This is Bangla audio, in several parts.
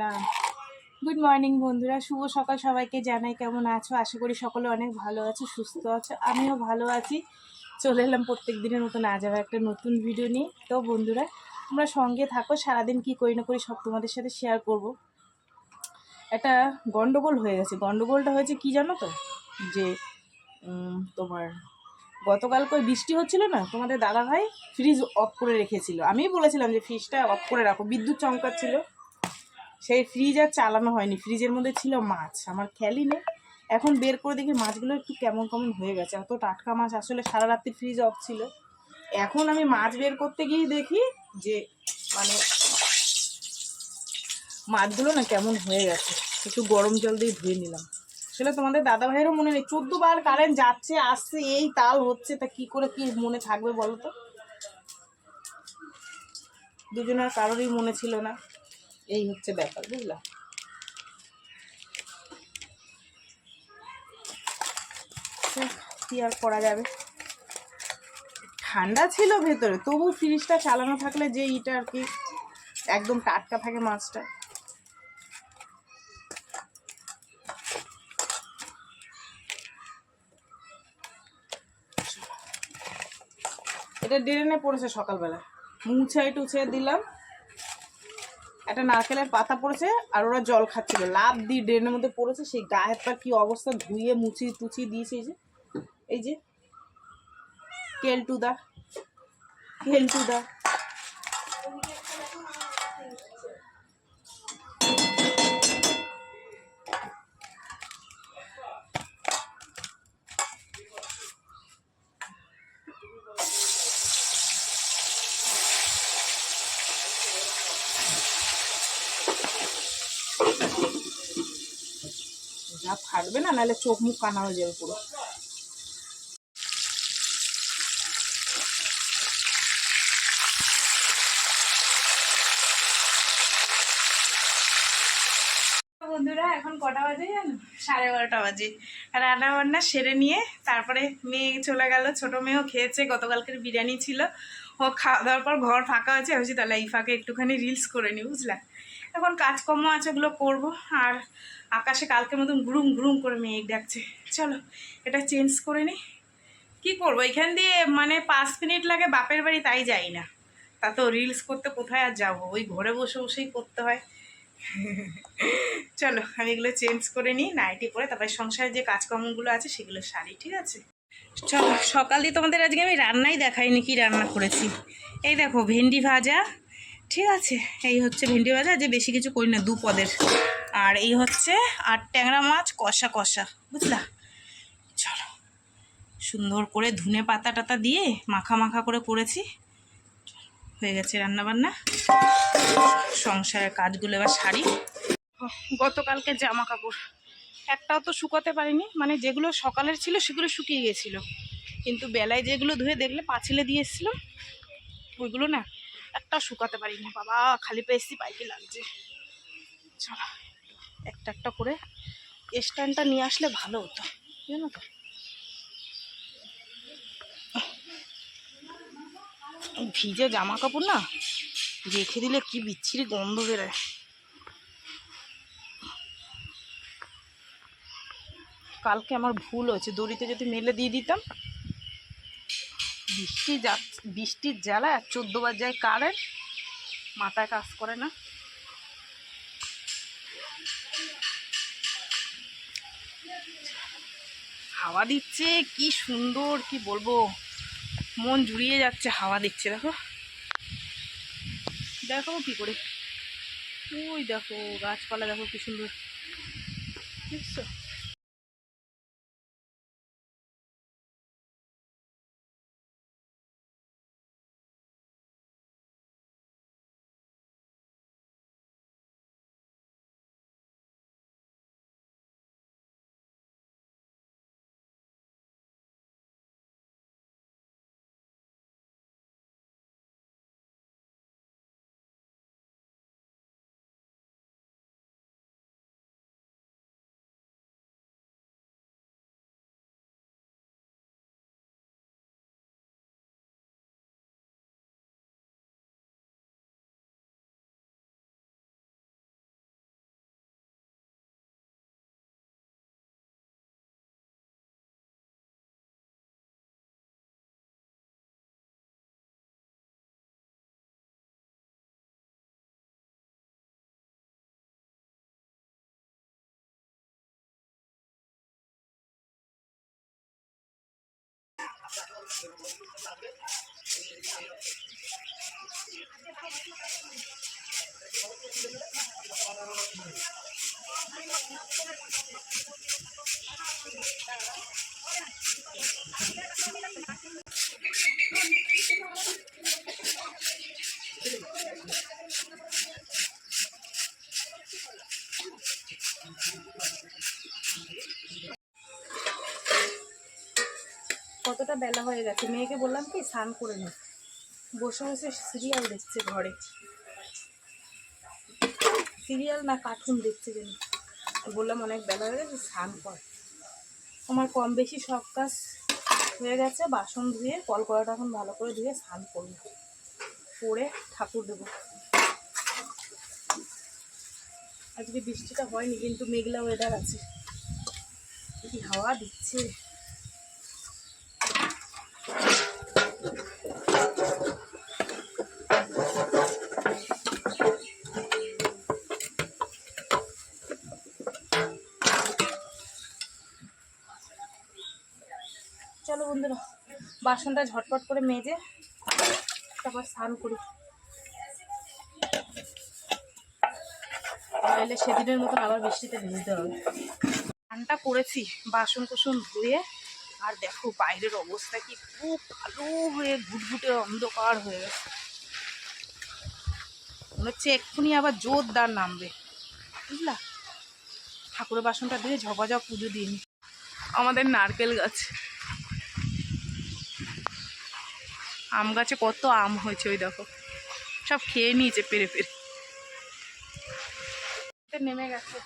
না। গুড মর্নিং বন্ধুরা। শুভ সকাল। সবাইকে জানাই কেমন আছো? আশা করি সকলে অনেক ভালো আছো, সুস্থ আছো। আমিও ভালো আছি। চলে এলাম প্রত্যেক দিনের মতন আজ আবার একটা নতুন ভিডিও নিয়ে। তো বন্ধুরা, তোমরা সঙ্গে থাকো। সারাদিন কি করি না করি সব তোমাদের সাথে শেয়ার করব। একটা গন্ডগোল হয়ে গেছে। গন্ডগোলটা হয়েছে কি জানো তো? যে তোমার গতকালকে ওই বৃষ্টি হচ্ছিল না? তোমাদের দাদা ভাই ফ্রিজ অফ করে রেখেছিল। আমিই বলেছিলাম যে ফ্রিজটা অফ করে রাখো। বিদ্যুৎ চমকাচ্ছিল। সেই ফ্রিজ আর চালানো হয়নি। ফ্রিজের মধ্যে ছিল মাছ। আমার খেয়ালই নেই। এখন বের করে দেখি মাছগুলো একটু কেমন কেমন হয়ে গেছে। এত টাটকা মাছ। আসলে সারা রাত্রি ফ্রিজ অফ ছিল। এখন আমি মাছ বের করতে গিয়ে দেখি যে মানে মাছগুলো না কেমন হয়ে গেছে। একটু গরম জল দিয়ে ধুয়ে নিলাম। আসলে তোমাদের দাদা ভাইয়েরও মনে নেই। চোদ্দ বার কারেন্ট যাচ্ছে, আসছে, এই তাল হচ্ছে, তা কি করে কি মনে থাকবে বলো তো? দুজনের কারোরই মনে ছিল না। এই হচ্ছে ব্যাপার, বুঝলা? কি আর করা যাবে? ঠান্ডা ছিল ভেতরে, তবু ফ্রিজটা চালানো থাকলে যে ইটা আর কি একদম টাটকা থাকে মাছটা। এটা ড্রেনে পড়েছে সকালবেলা। মুছাই টুছে দিলাম একটা নারকেলের পাতা পড়েছে আর ওরা জল খাচ্ছিল। লাভ দিয়ে ড্রেনের মধ্যে পড়েছে, সেই গায়েরটা পা কি অবস্থা ধুয়ে মুছি তুচি দিয়েছে এই যে। এই যে, কেলটুদা কেলটুদা। যা না, নাহলে চোখ মুখ কানা হয়ে যাবে পুরো। বন্ধুরা, এখন কটা বাজে জানো? সাড়ে বাজে। রান্না বান্না সেরে নিয়ে তারপরে মেয়ে চলে মেয়েও খেয়েছে, গতকালকের বিরিয়ানি ছিল। ও খাওয়া দাওয়ার পর ঘর ফাঁকা হয়েছে ভাবছি তাহলে এই ফাঁকে একটুখানি রিলস করে নি, বুঝলা? এখন কাজকর্ম আছে ওগুলো করব। আর আকাশে কালকের মতন গ্রুম গ্রুম করে মেঘ ডাকছে। চলো, এটা চেঞ্জ করে নি। কি করব? এখান দিয়ে মানে পাঁচ মিনিট লাগে, বাপের বাড়ি তাই যাই না। তা তো রিলস করতে কোথায় আর যাব? ওই ঘরে বসে বসেই করতে হয়। চলো, আমি এগুলো চেঞ্জ করে নিই নাইটি পরে তারপরে সংসারে যে কাজকর্মগুলো আছে সেগুলো সারি, ঠিক আছে? চলো, সকাল দিয়ে তোমাদের আজকে আমি রান্নাই দেখাইনি, কি রান্না করেছি। এই দেখো, ভেন্ডি ভাজা ঠিক আছে, এই হচ্ছে ভেন্ডি ভাজা, যে বেশি কিছু করি না দু পদের। আর এই হচ্ছে আর ট্যাংরা মাছ, কষা কষা, বুঝলা? চলো, সুন্দর করে ধুনে পাতা টাতা দিয়ে মাখা মাখা করে করেছি। হয়ে গেছে রান্নাবান্না। সংসারের কাজগুলো এবার সারি। গতকালকে জামা কাপড়। একটাও তো শুকাতে পারিনি মানে যেগুলো সকালের ছিল সেগুলো শুকিয়ে গেছিল। কিন্তু বেলায় যেগুলো ধুয়ে দেখলে পাঁচিলে দিয়ে এসেছিলাম, ওইগুলো না একটা শুকাতে পারিনি, বাবা, খালি পেয়েছি পাইকে লাগছে। চলো, একটা একটা করে স্ট্যান্ডটা নিয়ে আসলে ভালো হতো, জানো তো? ভিজে জামা কাপড় না, রেখে দিলে কি বিচ্ছিরি গন্ধ বেরোয়। কালকে আমার ভুল হয়েছে, দড়িতে যদি মেলে দিয়ে দিতাম বৃষ্টি যা বৃষ্টির জ্বালা আর চোদ্দ বার যায় কারেন্ট মাথায় কাজ করে না। হাওয়া দিচ্ছে, কি সুন্দর, কি বলব? মন জুড়িয়ে যাচ্ছে, হাওয়া দিচ্ছে, দেখো। দেখো কি করে? ওই দেখো, গাছপালা দেখো কি সুন্দর। বুঝছ কতটা বেলা হয়ে গেছে। মেয়েকে বললাম কি, স্নান করে নি। বসে বসে সিরিয়াল দেখছে ঘরে। সিরিয়াল না কার্টুন দেখছে যেন বললাম, অনেক বেলা হয়ে গেছে, স্নান কর। আমার কম বেশি সব কাজ হয়ে গেছে, বাসন ধুয়ে, কল করাটা এখন ভালো করে ধুয়ে স্নান করব। করে ঠাকুর দেবো। আজকে বৃষ্টিটা হয়নি, কিন্তু মেঘলা ওয়েদার আছে। কি হাওয়া দিচ্ছে। বন্ধুরা বাসনটা ঝটপট করে মেজে তারপর স্নান করি। তাহলে সেদিনের মতন আবার বৃষ্টিতে ভিজতে হবে। স্নানটা করেছি বাসন কুসন ধুয়ে, আর দেখো বাইরের অবস্থা কি খুব ভালো হয়ে ঘুটঘুটে অন্ধকার হয়ে গেছে। মনে হচ্ছে এক্ষুনি আবার জোরদার নামবে, বুঝলা? ঠাকুরের বাসনটা দিয়ে ঝপাঝপ পুজো দিন আমাদের নারকেল গাছ। আম গাছে কত আম হয়েছে ওই দেখো। সব খেয়ে নিয়েছে পেরে পেরে। নেমে গেছে।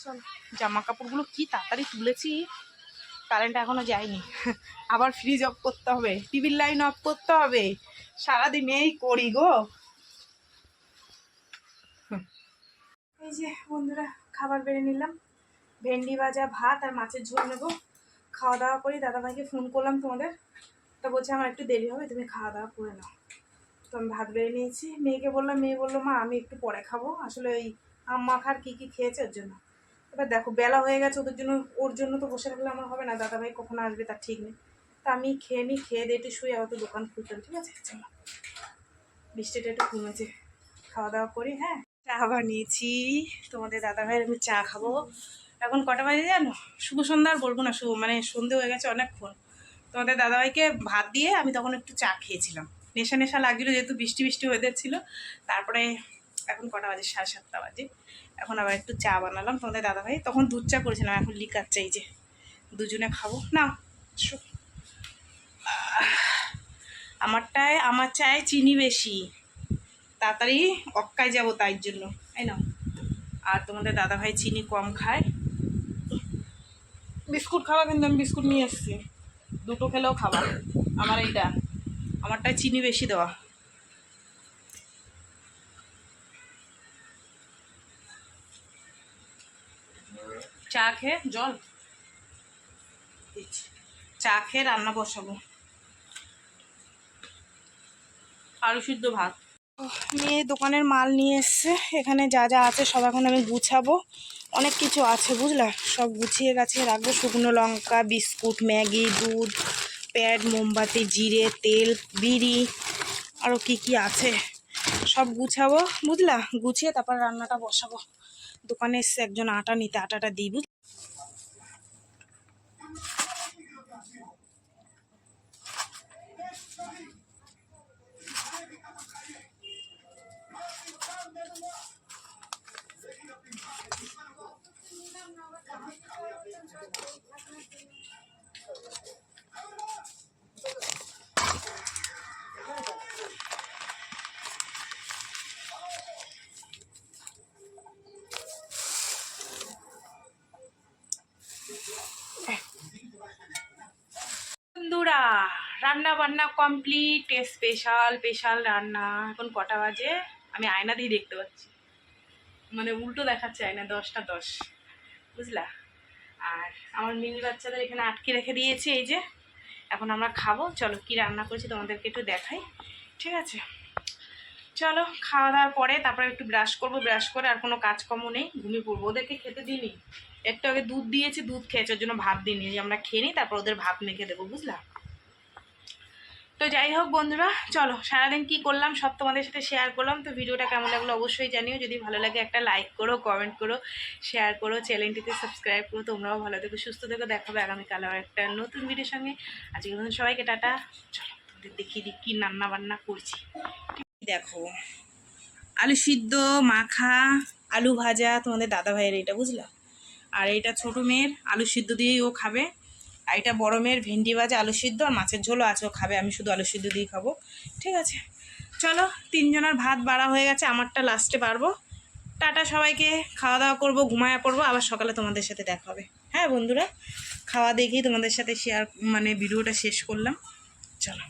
চল। জামা কাপড়গুলো কি তাড়াতাড়ি তুলেছি? কারেন্ট এখনও যায়নি। আবার ফ্রিজ অফ করতে হবে টিভির লাইন অফ করতে হবে। সারাদিন এই করি গো। এই যে বন্ধুরা খাবার বেড়ে নিলাম। ভেন্ডি ভাজা ভাত আর মাছের ঝোল নেব। খাওয়া দাওয়া করি দাদাভাইকে ফোন করলাম তোমাদের। তো বলছে, আমার একটু দেরি হবে, তুমি খাওয়া দাওয়া করে নাও। তো আমি ভাত বেড়ে নিয়েছি। মেয়েকে বললাম, মেয়ে বলল, মা, আমি একটু পরে খাব। আসলে ওই আম মাখার কী কী খেয়েছে ওর জন্য। এবার দেখো, বেলা হয়ে গেছে, ওদের জন্য, ওর জন্য তো বসে থাকলে আমার হবে না, দাদাভাই কখন আসবে তার ঠিক নেই। তা আমি খেয়ে নিই খেয়ে দিয়ে একটু শুয়ে আবার তো দোকান খুলতাম, ঠিক আছে? চলো। বৃষ্টিটা একটু কমেছে। খাওয়া দাওয়া করি হ্যাঁ? চা বানিয়েছি তোমাদের দাদাভাইয়ের আমি চা খাব। এখন কটা বাজে জানো? শুভ সন্ধ্যা আর বলব না শুভ মানে সন্ধে হয়ে গেছে অনেকক্ষণ। তোমাদের দাদাভাইকে ভাত দিয়ে আমি তখন একটু চা খেয়েছিলাম। নেশা নেশা লাগছিল, যেহেতু বৃষ্টি বৃষ্টি ওয়েদার ছিল। তারপরে এখন কটা বাজে? সাড়ে সাতটা বাজে। এখন আবার একটু চা বানালাম তোমাদের দাদাভাই। তখন দুধ চা করেছিলাম, এখন লিকার চাই যে দুজনে খাব। না আমারটায়, আমার চায়ে চিনি বেশি। তাড়াতাড়ি অক্কায় যাব তাই জন্য, তাই না? আর তোমাদের দাদাভাই চিনি কম খায়। বিস্কুট খাওয়া কিন্তু আমি বিস্কুট নিয়ে এসেছি। দুটো খেলেও খাবার আমার এইটা, আমারটায় চিনি বেশি দেওয়া। চা খেয়ে, জল? চা খেয়ে রান্না বসাবো। আলু সিদ্ধ ভাত। মেয়ে দোকানের মাল নিয়ে এসছে। এখানে যা যা আছে সব এখন আমি গুছাবো। অনেক কিছু আছে, বুঝলা? সব গুছিয়ে গাছিয়ে রাখব। শুকনো লঙ্কা, বিস্কুট, ম্যাগি, দুধ, প্যাড, মোমবাতি, জিরে, তেল, বিড়ি আরও কি কি আছে। সব গুছাবো, বুঝলা? গুছিয়ে তারপর রান্নাটা বসাবো। দোকানে এসছে একজন আটা নিতে, আটাটা দিই বন্ধুরা রান্না বান্না কমপ্লিট স্পেশাল স্পেশাল রান্না। এখন কটা বাজে? আমি আয়না দিয়ে দেখতে পাচ্ছি। মানে উল্টো দেখাচ্ছে আয়না, দশটা দশ। বুঝলা? আর আমার মিনি বাচ্চাদের এখানে আটকে রেখে দিয়েছি এই যে। এখন আমরা খাব। চলো, কি রান্না করেছি তোমাদেরকে একটু দেখাই। ঠিক আছে? চলো, খাওয়া দাওয়ার পরে তারপরে একটু ব্রাশ করব। ব্রাশ করে আর কোনো কাজকর্ম নেই। ঘুমিয়ে পড়ব। ওদেরকে খেতে দিইনি। একটু আগে দুধ দিয়েছি, দুধ খেয়েছে, ওর জন্য ভাত দিইনি। আমরা খেয়ে নিই, তারপর ওদের ভাত মেখে দেবো, বুঝলা? তো যাই হোক বন্ধুরা, চলো, সারাদিন কি করলাম সব তোমাদের সাথে শেয়ার করলাম। তো ভিডিওটা কেমন লাগল অবশ্যই জানিও। যদি ভালো লাগে একটা লাইক করো কমেন্ট করো শেয়ার করো চ্যানেলটিতে সাবস্ক্রাইব করো, তোমরাও ভালো থেকো, সুস্থ থেকো। দেখাবে আগামীকাল আবার একটা নতুন ভিডিওর সঙ্গে। আজকে বন্ধু সবাইকে টাটা। চলো, তোমাদের দেখিয়ে দিই কী রান্না বান্না করছি। দেখো, আলু সিদ্ধ, মাখা, আলু ভাজা, তোমাদের দাদা ভাইয়ের এটা বুঝলা? আর এটা ছোটো মেয়ের, আলু সিদ্ধ দিয়েই ও খাবে। আর এটা বড় মেয়ের ভেন্ডি ভাজা, আলু সিদ্ধ আর মাছের ঝোলও আছে, ও খাবে, আমি শুধু আলু সিদ্ধ দিয়ে খাব। ঠিক আছে? চলো, তিনজনের ভাত বাড়া হয়ে গেছে, আমারটা লাস্টে পারব টাটা সবাইকে খাওয়া দাওয়া করব, ঘুমায়া করব আবার সকালে তোমাদের সাথে দেখা হবে। হ্যাঁ বন্ধুরা, খাওয়া দেখেই তোমাদের সাথে শেয়ার মানে ভিডিওটা শেষ করলাম। চলো।